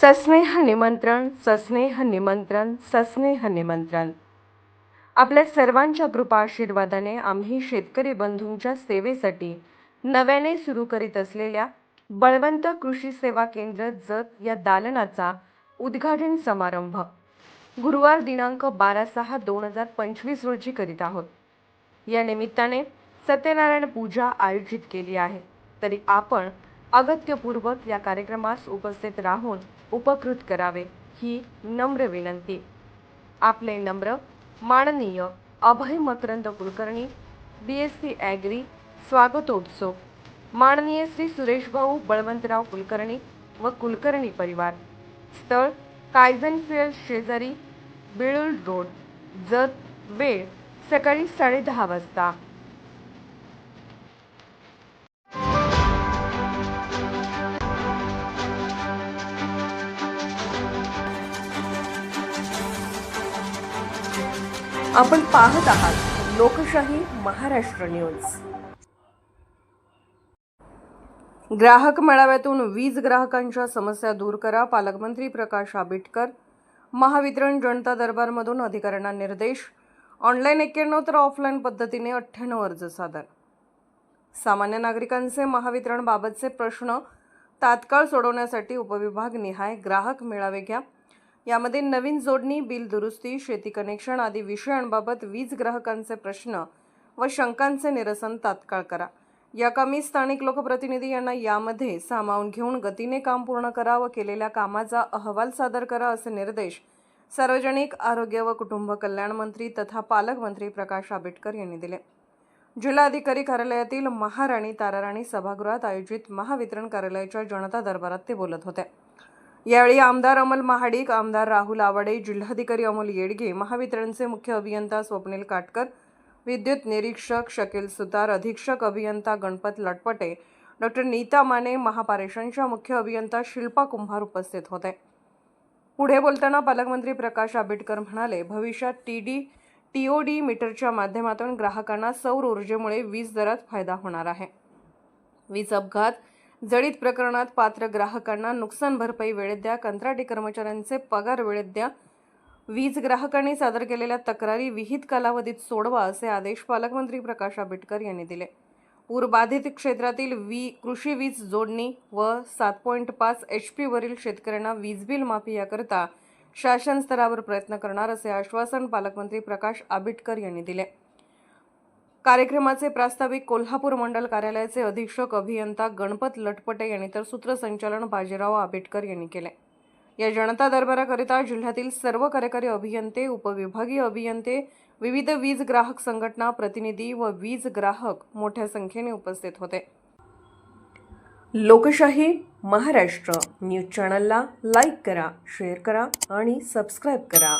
सस्नेह निमंत्रण सस्नेह निमंत्रण सस्नेह निमंत्रण. आपल्या सर्वांच्या कृपा आशीर्वादाने आम्ही शेतकरी बंधूंच्या सेवेसाठी नव्याने सुरू करीत असलेल्या बळवंत कृषी सेवा केंद्र जत या दालनाचा उद्घाटन समारंभ गुरुवार दिनांक बारा सहा दोन हजार पंचवीस रोजी करीत आहोत. या निमित्ताने सत्यनारायण पूजा आयोजित केली आहे. तरी आपण अगत्यपूर्वक या कार्यक्रमास उपस्थित राहून उपकृत करावे ही नम्र विनंती. आपले नम्र माननीय Abhay Makarand Kulkarni B S C agri स्वागतोत्सव. माननीय श्री सुरेशभाऊ बळवंतराव कुलकर्णी व कुलकर्णी परिवार. स्थळ कायझन फील्ड शेजारी बिळुल रोड. जत वेळ सकाळी साडेदहा वाजता. आपण पाहत आहात लोकशाही महाराष्ट्र न्यूज. ग्राहक मेळाव्यातून वीज ग्राहकांच्या समस्या दूर करा पालकमंत्री प्रकाश आंबेडकर महावितरण जनता दरबारमधून अधिकाऱ्यांना निर्देश ऑनलाईन एक्क्याण्णव तर ऑफलाईन पद्धतीने अठ्ठ्याण्णव अर्ज सादर. सामान्य नागरिकांचे महावितरणबाबतचे प्रश्न तात्काळ सोडवण्यासाठी उपविभाग निहाय ग्राहक मेळावे घ्या यामध्ये नवीन जोडणी बिल दुरुस्ती शेती कनेक्शन आदी विषयांबाबत वीज ग्राहकांचे प्रश्न व शंकांचे निरसन तात्काळ करा. या कामी स्थानिक लोकप्रतिनिधी यांना यामध्ये सामावून घेऊन गतीने काम पूर्ण करा व केलेल्या कामाचा अहवाल सादर करा असे निर्देश सार्वजनिक आरोग्य व कुटुंब कल्याण मंत्री तथा पालकमंत्री प्रकाश आंबेडकर यांनी दिले. जिल्हाधिकारी कार्यालयातील महाराणी ताराराणी सभागृहात आयोजित महावितरण कार्यालयाच्या जनता दरबारात ते बोलत होते. यावेळी आमदार अमल महाडिक आमदार राहुल आवाडे जिल्हाधिकारी अमोल येडगे महावितरणचे मुख्य अभियंता स्वप्नील काटकर विद्युत निरीक्षक शकील सुतार अधीक्षक अभियंता गणपत लटपटे डॉक्टर नीता माने महापारेषणच्या मुख्य अभियंता शिल्पा कुंभार उपस्थित होते. पुढे बोलताना पालकमंत्री प्रकाश आंबेडकर म्हणाले भविष्यात T D T O D मीटरच्या माध्यमातून ग्राहकांना सौर ऊर्जेमुळे वीज दरात फायदा होणार आहे. वीज अपघात जडीत प्रकरणात पात्र ग्राहकांना नुकसान भरपाई वेळेत द्या कंत्राटी कर्मचाऱ्यांचे पगार वेळेत द्या. वीज ग्राहकांनी सादर केलेल्या तक्रारी विहित कालावधीत सोडवा असे आदेश पालकमंत्री प्रकाश आंबेडकर यांनी दिले. पूरबाधित क्षेत्रातील वी कृषी वीज जोडणी व सात पॉईंट पाच एच पीवरील शेतकऱ्यांना वीज बिल माफी याकरता शासन स्तरावर प्रयत्न करणार असे आश्वासन पालकमंत्री प्रकाश आंबेडकर यांनी दिले. कार्यक्रमाचे प्रास्ताविक कोल्हापूर मंडल कार्यालयाचे अधीक्षक अभियंता गणपत लटपटे यांनी तर सूत्रसंचालन बाजीराव आंबेडकर यांनी केले. या जनता दरबाराकरिता जिल्ह्यातील सर्व कार्यकारी अभियंते उपविभागीय अभियंते विविध वीज ग्राहक संघटना प्रतिनिधी व वीज ग्राहक मोठ्या संख्येने उपस्थित होते. लोकशाही महाराष्ट्र न्यूज चॅनलला लाईक करा शेअर करा आणि सबस्क्राईब करा.